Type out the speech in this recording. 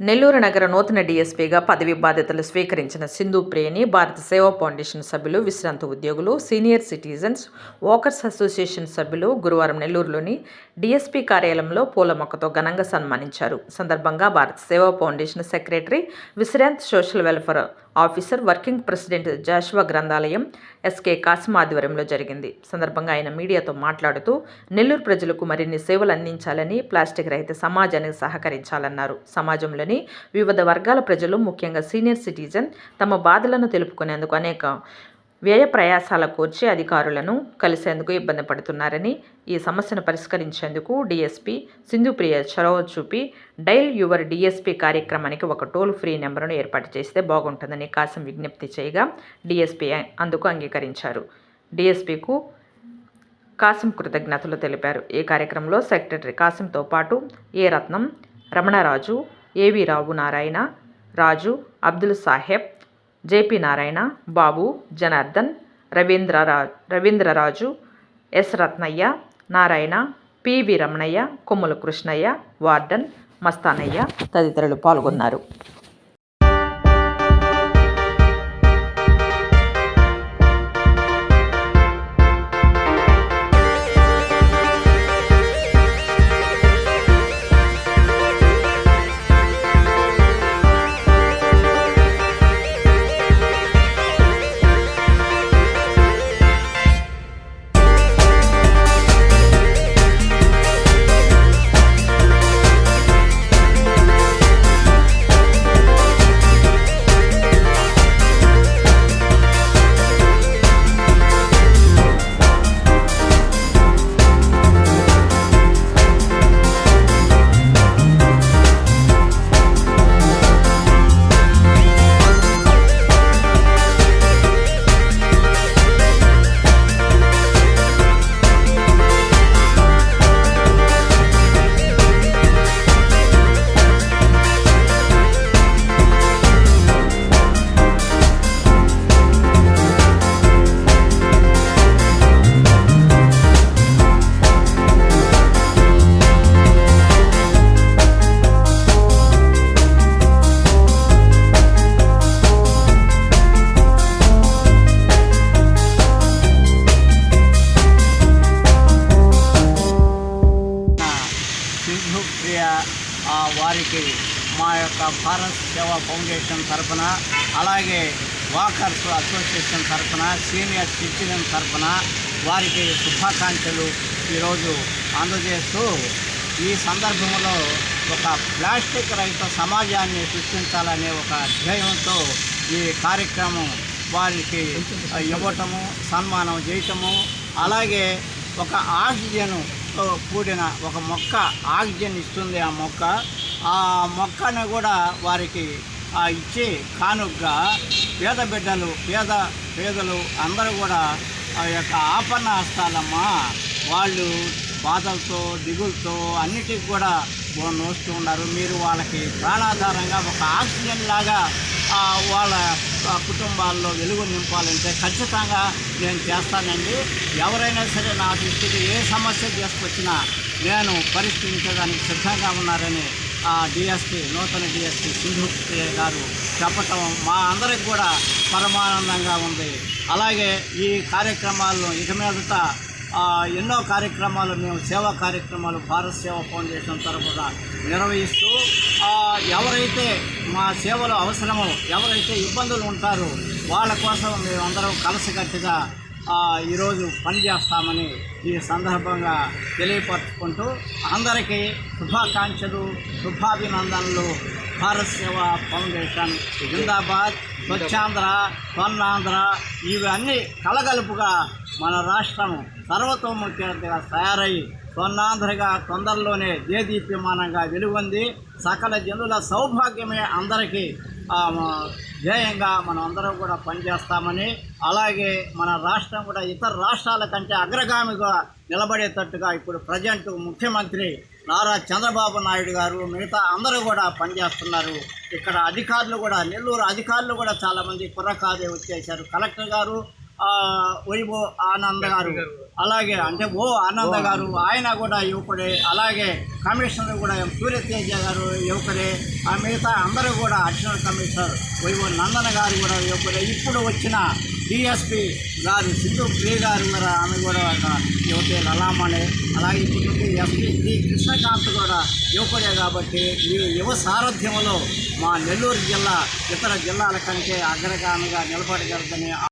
నెల్లూరు నగర నూతన డీఎస్పీగా పదవి బాధ్యతలు స్వీకరించిన సింధు ప్రియని భారత సేవా ఫౌండేషన్ సభ్యులు విశ్రాంత ఉద్యోగులు సీనియర్ సిటిజన్స్ వాకర్స్ అసోసియేషన్ సభ్యులు గురువారం నెల్లూరులోని డీఎస్పీ కార్యాలయంలో పూల మొక్కతో ఘనంగా సన్మానించారు. సందర్భంగా భారత Seva foundation secretary Vishrant social welfare officer working president Joshua గ్రంథాలయం ఎస్కే కాసిం ఆధ్వర్యంలో జరిగింది. సందర్భంగా ఆయన మీడియాతో మాట్లాడుతూ నెల్లూరు ప్రజలకు మరిన్ని సేవలు అందించాలని ప్లాస్టిక్ రహిత సమాజానికి సహకరించాలన్నారు. సమాజంలోని వివిధ వర్గాల ప్రజలు ముఖ్యంగా సీనియర్ సిటిజన్ తమ బాధలను తెలుపుకునేందుకు అనేక వ్యయ ప్రయాసాల కోర్చి అధికారులను కలిసేందుకు ఇబ్బంది పడుతున్నారని ఈ సమస్యను పరిష్కరించేందుకు డీఎస్పీ సింధుప్రియ చొరవ చూపి డైల్ యువర్ డీఎస్పీ కార్యక్రమానికి ఒక టోల్ ఫ్రీ నెంబర్ను ఏర్పాటు చేస్తే బాగుంటుందని కాసం విజ్ఞప్తి చేయగా డీఎస్పీ అందుకు అంగీకరించారు. డీఎస్పీకు కాసిం కృతజ్ఞతలు తెలిపారు. ఈ కార్యక్రమంలో సెక్రటరీ కాసింతో పాటు A Ratnam Ramanaraju AV Rao Narayana Raju Abdul Saheb JP Narayana Babu Janardhan రవీంద్రరా Ravindraraju S Ratnaiah Narayana PV Ramanaiah Kommula Krishnaiah warden Mastanaiah తదితరులు పాల్గొన్నారు. మా యొక్క ఫారెస్ట్ సేవా ఫౌండేషన్ తరఫున అలాగే వాకర్స్ అసోసియేషన్ తరఫున సీనియర్ సిటిజన్ తరఫున వారికి శుభాకాంక్షలు ఈరోజు అందజేస్తూ ఈ సందర్భంలో ఒక ప్లాస్టిక్ రహిత సమాజాన్ని సృష్టించాలనే ఒక ధ్యేయంతో ఈ కార్యక్రమం వారికి ఇవ్వటము సన్మానం చేయటము అలాగే ఒక ఆక్సిజన్తో కూడిన ఒక మొక్క ఆక్సిజన్ ఇస్తుంది ఆ మొక్క. ఆ మొక్కను కూడా వారికి ఇచ్చి కానుగ్గా పేద బిడ్డలు పేద పేదలు అందరూ కూడా ఆ యొక్క ఆపన్న హస్తాలమ్మా వాళ్ళు బాధలతో దిగులతో అన్నిటికి కూడా నోస్తూ ఉన్నారు. మీరు వాళ్ళకి ప్రాణాధారంగా ఒక ఆక్సిజన్ లాగా వాళ్ళ కుటుంబాల్లో వెలుగు నింపాలంటే ఖచ్చితంగా నేను చేస్తానండి. ఎవరైనా సరే నా దృష్టికి ఏ సమస్య తీసుకొచ్చినా నేను పరిష్కరించడానికి సిద్ధంగా ఉన్నారని డిఎస్పి నూతన డిఎస్పి సింధు గారు చెప్పటం మా అందరికి కూడా పరమానందంగా ఉంది. అలాగే ఈ కార్యక్రమాలను ఇక మీదట ఎన్నో కార్యక్రమాలు మేము సేవా కార్యక్రమాలు భారత్ సేవా ఫౌండేషన్ తరఫున నిర్వహిస్తూ ఎవరైతే మా సేవలు అవసరమో ఎవరైతే ఇబ్బందులు ఉంటారో వాళ్ళ కోసం మేమందరం కలిసికట్టుగా ఈరోజు పనిచేస్తామని ఈ సందర్భంగా తెలియపరుచుకుంటూ అందరికీ శుభాకాంక్షలు శుభాభినందనలు. భారత్ సేవా ఫౌండేషన్ జిందాబాద్ స్వచ్ఛాంధ్ర స్వర్ణాంధ్ర ఇవన్నీ కలగలుపుగా మన రాష్ట్రం సర్వతోముఖంగా తయారై స్వర్ణాంధ్రగా తొందరలోనే దేదీప్యమానంగా వెలుగొంది. సకల జనుల సౌభాగ్యమే అందరికీ ధ్యేయంగా మనం అందరం కూడా పనిచేస్తామని అలాగే మన రాష్ట్రం కూడా ఇతర రాష్ట్రాల కంటే అగ్రగామిగా నిలబడేటట్టుగా ఇప్పుడు ప్రజెంట్ ముఖ్యమంత్రి నారా చంద్రబాబు నాయుడు గారు మిగతా అందరూ కూడా పనిచేస్తున్నారు. ఇక్కడ అధికారులు కూడా నెల్లూరు అధికారులు కూడా చాలామంది కుర్రకాదే వచ్చేసారు కలెక్టర్ గారు ఆ, వైభవ్ ఆనంద్ గారు. అలాగే అంటే ఓ ఆనంద్ గారు ఆయన కూడా యువకుడే. అలాగే కమిషనర్ కూడా సూర్యతేజ గారు యువకుడే. ఆ మిగతా అందరూ కూడా అడిషనల్ కమిషనర్ వైభవ్ నందన గారు కూడా యువకుడే. ఇప్పుడు వచ్చిన డిఎస్పి గారు సింధు ప్రియ గారు కూడా ఆమె కూడా ఒక యువతే లలామణి. అలాగే ఇప్పుడు ఎస్పీ డి కృష్ణకాంత్ కూడా యువకుడే కాబట్టి ఈ యువ సారథ్యంలో మా నెల్లూరు జిల్లా ఇతర జిల్లాల కంటే అగ్రగామిగా నిలబడగలదని